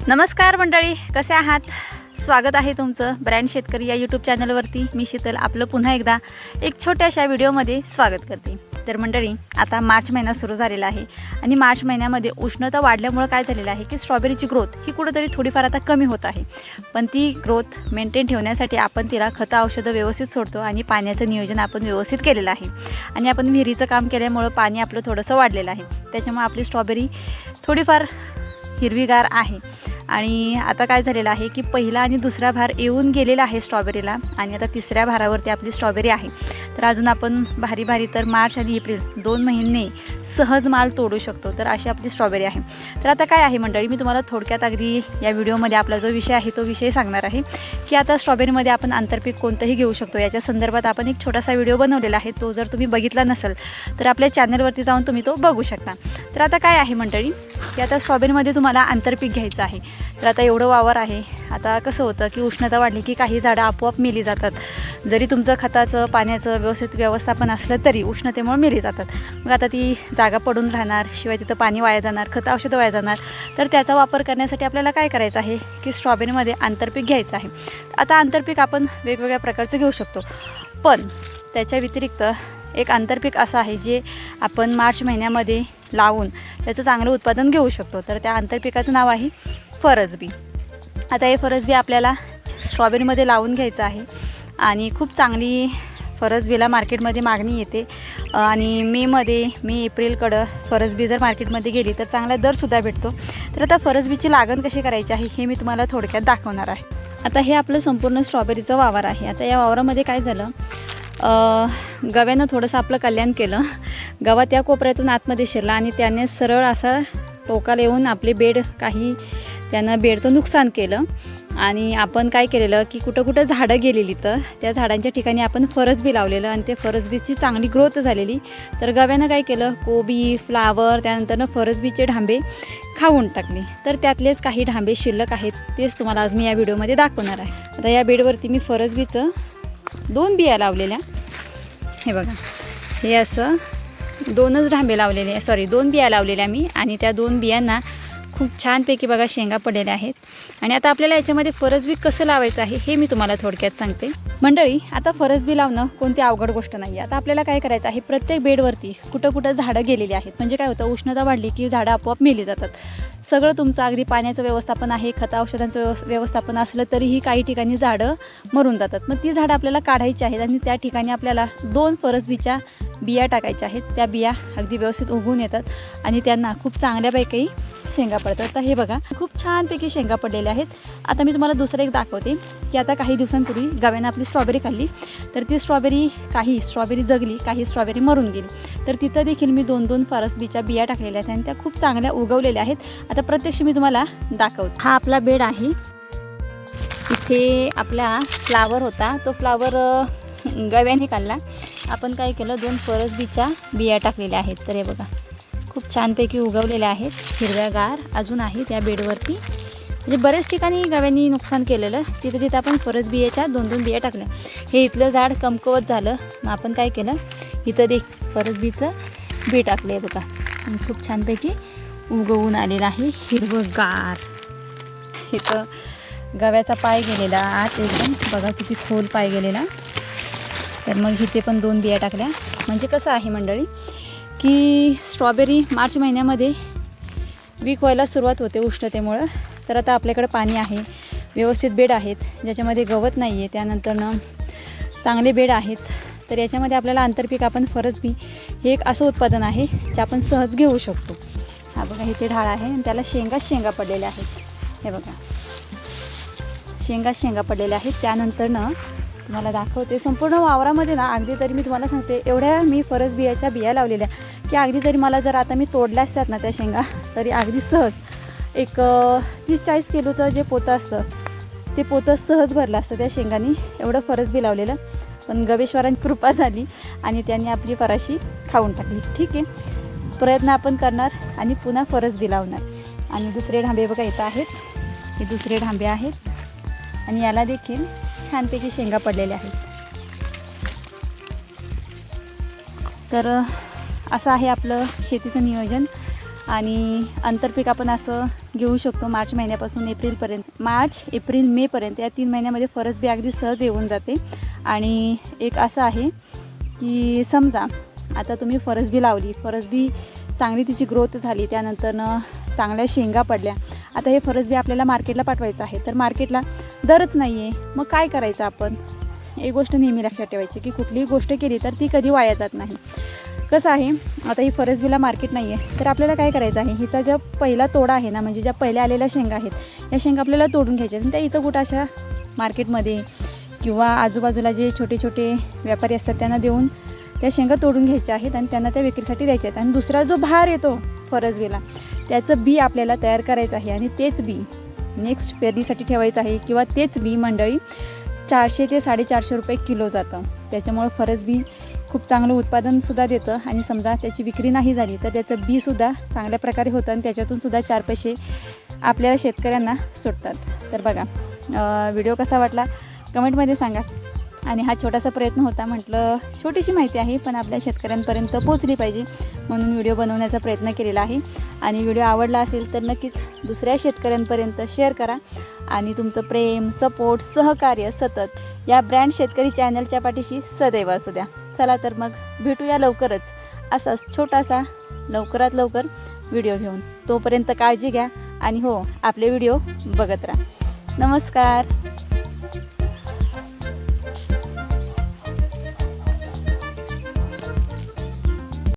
नमस्कार मंडळी कसे आहात? स्वागत आहे तुमचं ब्रँड शेतकरी या यूट्यूब चॅनलवरती मी शीतल आपलं पुन्हा एकदा एक छोट्याशा व्हिडिओमध्ये स्वागत करते. तर मंडळी आता मार्च महिना सुरू झालेला आहे आणि मार्च महिन्यामध्ये उष्णता वाढल्यामुळं काय झालेलं आहे की स्ट्रॉबेरीची ग्रोथ ही कुठंतरी थोडीफार आता कमी होत आहे. पण ती ग्रोथ मेंटेन ठेवण्यासाठी आपण तिला खतं औषधं व्यवस्थित सोडतो आणि पाण्याचं नियोजन आपण व्यवस्थित केलेलं आहे. आणि आपण विहिरीचं काम केल्यामुळं पाणी आपलं थोडंसं वाढलेलं आहे. त्याच्यामुळे आपली स्ट्रॉबेरी थोडीफार हिरवीगार आहे. आणि आता काय झालेलं आहे की पहिला आणि दुसरा भार येऊन गेलेला आहे स्ट्रॉबेरीला आणि आता तिसऱ्या भारावरती आपली स्ट्रॉबेरी आहे. तर अजून आपण भारी भारी तर मार्च आणि एप्रिल दोन महिने सहज माल तोडू शकतो. तर अशी आपली स्ट्रॉबेरी आहे. तर आता काय आहे मंडळी? मी तुम्हाला थोडक्यात अगदी या व्हिडिओमध्ये आपला जो विषय आहे तो विषय सांगणार आहे. की आता स्ट्रॉबेरीमध्ये आपण आंतरपीक कोणतंही घेऊ शकतो याच्या संदर्भात आपण एक छोटासा व्हिडिओ बनवलेला आहे तो जर तुम्ही बघितला नसेल तर आपल्या चॅनलवरती जाऊन तुम्ही तो बघू शकता. तर आता काय आहे मंडळी की आता स्ट्रॉबेरीमध्ये तुम्हाला आंतरपीक घ्यायचं आहे. तर आता एवढं वावर आहे आता कसं होतं की उष्णता वाढली की काही झाडं आपोआप मेली जातात. जरी तुमचं खताचं पाण्याचं व्यवस्थित व्यवस्थापन असलं तरी उष्णतेमुळे मेली जातात. मग आता ती जागा पडून राहणार शिवाय तिथं पाणी वाया जाणार खतं औषधं वाया जाणार तर त्याचा वापर करण्यासाठी आपल्याला काय करायचं आहे की स्ट्रॉबेरीमध्ये आंतरपीक घ्यायचं आहे. आता आंतरपीक आपण वेगवेगळ्या प्रकारचं घेऊ शकतो. पण त्याच्या व्यतिरिक्त एक आंतरपीक असं आहे जे आपण मार्च महिन्यामध्ये लावून त्याचं चांगलं उत्पादन घेऊ शकतो. तर त्या आंतरपिकाचं नाव आहे फरसबी. आता हे फरसबी आपल्याला स्ट्रॉबेरीमध्ये लावून घ्यायचं आहे आणि खूप चांगली फरसबीला मार्केटमध्ये मागणी येते. आणि मेमध्ये मे एप्रिलकडं फरसबी जर मार्केटमध्ये गेली तर चांगला दरसुद्धा भेटतो. तर आता फरसबीची लागण कशी करायची आहे हे मी तुम्हाला थोडक्यात दाखवणार आहे. आता हे आपलं संपूर्ण स्ट्रॉबेरीचं वावर आहे. आता या वावरामध्ये काय झालं? गव्यानं थोडंसं आपलं कल्याण केलं. गवा त्या कोपऱ्यातून आतमध्ये शिरला आणि त्याने सरळ असा टोकाला येऊन आपले बेड काही त्यानं बेडचं नुकसान केलं. आणि आपण काय केलेलं की कुठं कुठं झाडं गेलेली तर त्या झाडांच्या ठिकाणी आपण फरसबी लावलेलं आणि ते फरसबीची चांगली ग्रोथ झालेली. तर गव्यानं काय केलं? कोबी फ्लावर त्यानंतरनं फरसबीचे ढांबे खाऊन टाकले. तर त्यातलेच काही ढांबे शिल्लक आहेत तेच तुम्हाला आज मी या व्हिडिओमध्ये दाखवणार आहे. आता या बेडवरती मी फरसबीचं दोन बिया लावलेल्या. हे बघा. हे असं दोनच ढांबे लावलेले सॉरी दोन बिया लावलेल्या मी आणि त्या दोन बियांना खूप छानपैकी बघा शेंगा पडलेल्या आहेत. आणि आता आपल्याला याच्यामध्ये फरसबी कसं लावायचं आहे हे मी तुम्हाला थोडक्यात सांगते. मंडळी आता फरसबी लावणं कोणती अवघड गोष्ट नाही आता आपल्याला काय करायचं आहे प्रत्येक बेडवरती कुठं कुठं झाडं गेलेली आहेत. म्हणजे काय होतं उष्णता वाढली की झाडं आपोआप मेली जातात. सगळं तुमचं अगदी पाण्याचं व्यवस्थापन आहे खत औषधांचं व्यवस व्यवस्थापन असलं तरीही काही ठिकाणी झाडं मरून जातात. मग ती झाडं आपल्याला काढायची आहेत आणि त्या ठिकाणी आपल्याला दोन फरसबीच्या बिया टाकायच्या आहेत. त्या बिया अगदी व्यवस्थित उगवून येतात आणि त्यांना खूप चांगल्यापैकी शेंगा पडतात. तर हे बघा खूप छानपैकी शेंगा पडलेल्या आहेत. आता मी तुम्हाला दुसरं एक दाखवते की आता काही दिवसांपूर्वी गव्यानं आपली स्ट्रॉबेरी खाल्ली तर ती स्ट्रॉबेरी काही स्ट्रॉबेरी जगली काही स्ट्रॉबेरी मरून गेली. तर तिथं देखील मी दोन दोन फरसबीच्या बिया टाकलेल्या आहेत आणि त्या खूप चांगल्या उगवलेल्या आहेत. आता प्रत्यक्ष मी तुम्हाला दाखवते. हा आपला बेड आहे. इथे आपला फ्लावर होता. तो फ्लावर गव्याने काढला आपण काय केलं दोन फरसबीच्या बिया टाकलेल्या आहेत. तर हे बघा खूप छानपैकी उगवलेल्या आहेत. हिरव्यागार अजून आहेत या बेडवरती. म्हणजे बऱ्याच ठिकाणी गव्यांनी नुकसान केलेलं. तिथं तिथं आपण फरस बियाच्या दोन दोन बिया टाकल्या. हे इथलं झाड कमकवत झालं. मग आपण काय केलं? इथं देख फरसबीचं बी टाकलं आहे बघा खूप छानपैकी उगवून आलेलं आहे हिरवगार. इथं गव्याचा पाय गेलेला आत एकदम. बघा किती खोल पाय गेलेला. तर मग इथे पण दोन बिया टाकल्या. म्हणजे कसं आहे मंडळी की स्ट्रॉबेरी मार्च महिन्यामध्ये वीक व्हायला सुरुवात होते उष्णतेमुळं. तर आता आपल्याकडं पाणी आहे. व्यवस्थित बेड आहेत. ज्याच्यामध्ये गवत नाही आहे त्यानंतरनं चांगले बेड आहेत. तर याच्यामध्ये आपल्याला आंतरपीक आपण फरसबी हे एक असं उत्पादन आहे जे आपण सहज घेऊ शकतो. हा बघा इथे ढाळ आहे आणि त्याला शेंगा शेंगा पडलेल्या आहेत. हे बघा. शेंगा शेंगा पडलेल्या आहेत. त्यानंतरनं तुम्हाला दाखवते संपूर्ण वावरामध्ये ना अगदी तरी मी तुम्हाला सांगते एवढ्या मी फरस बियाच्या बिया लावलेल्या की अगदी तरी मला जर आता मी तोडल्या असतात ना त्या शेंगा तरी अगदी सहज. एक तीस चाळीस किलोचं जे पोतं असतं ते पोतं सहज भरलं असतं त्या शेंगांनी. एवढं फरस बी लावलेलं. पण गवेश्वरांची कृपा झाली आणि त्यांनी आपली फराशी खाऊन टाकली. ठीक आहे? प्रयत्न आपण करणार आणि पुन्हा फरस बी लावणार. आणि दुसरे ढांबे बघा इथं आहेत. हे दुसरे ढांबे आहेत. आणि याला देखील छानपैकी शेंगा पडलेल्या आहेत. तर असं आहे आपलं शेतीचं नियोजन. आणि आंतरपीक आपण असं घेऊ शकतो. मार्च महिन्यापासून एप्रिलपर्यंत मार्च एप्रिल मेपर्यंत या तीन महिन्यामध्ये फरसबी अगदी सहज येऊन जाते. आणि एक असं आहे की समजा आता तुम्ही फरसबी लावली फरसबी चांगली तिची ग्रोथ झाली त्यानंतरनं चांगल्या शेंगा पडल्या. आता हे फरसबी आपल्याला मार्केटला पाठवायचं आहे. तर मार्केटला दरच नाही आहे मग काय करायचं आपण? एक गोष्ट नेहमी लक्षात ठेवायची की कुठलीही गोष्ट केली तर ती कधी वाया जात नाही. कसं आहे आता ही फरसबीला मार्केट नाही आहे तर आपल्याला काय करायचं आहे? हिचा ज्या पहिला तोडा आहे ना म्हणजे ज्या पहिल्या आलेल्या शेंगा आहेत या शेंगा आपल्याला तोडून घ्यायच्या आहेत. आणि त्या इथं कुठं अशा मार्केटमध्ये किंवा आजूबाजूला जे छोटे छोटे व्यापारी असतात त्यांना देऊन त्या शेंगा तोडून घ्यायच्या आहेत आणि त्यांना त्या विक्रीसाठी द्यायच्या आहेत. आणि दुसरा जो भार येतो फरसबीला त्याचं बी आपल्याला तयार करायचं आहे. आणि तेच बी नेक्स्ट पेरणीसाठी ठेवायचं आहे किंवा तेच बी मंडळी चारशे ते साडेचारशे रुपये किलो जातं. त्याच्यामुळं फरसबी खूप चांगलं उत्पादनसुद्धा देतं. आणि समजा त्याची विक्री नाही झाली तर त्याचं बीसुद्धा चांगल्या प्रकारे होतं आणि त्याच्यातूनसुद्धा चार पैसे आपल्याला शेतकऱ्यांना सुटतात. तर बघा व्हिडिओ कसा वाटला कमेंटमध्ये सांगा. आणि हा छोटासा प्रयत्न होता म्हटलं छोटीशी माहिती आहे पण आपल्या शेतकऱ्यांपर्यंत पोचली पाहिजे म्हणून व्हिडिओ बनवण्याचा प्रयत्न केलेला आहे. आणि व्हिडिओ आवडला असेल तर नक्कीच दुसऱ्या शेतकऱ्यांपर्यंत शेअर करा. आणि तुमचं प्रेम सपोर्ट सहकार्य सतत या ब्रँड शेतकरी चॅनलच्या पाठीशी सदैव असू द्या. चला तर मग भेटूया लवकरच असाच छोटासा लवकरात लवकर व्हिडिओ घेऊन. तोपर्यंत काळजी घ्या आणि हो आपले व्हिडिओ बघत राहा. नमस्कार.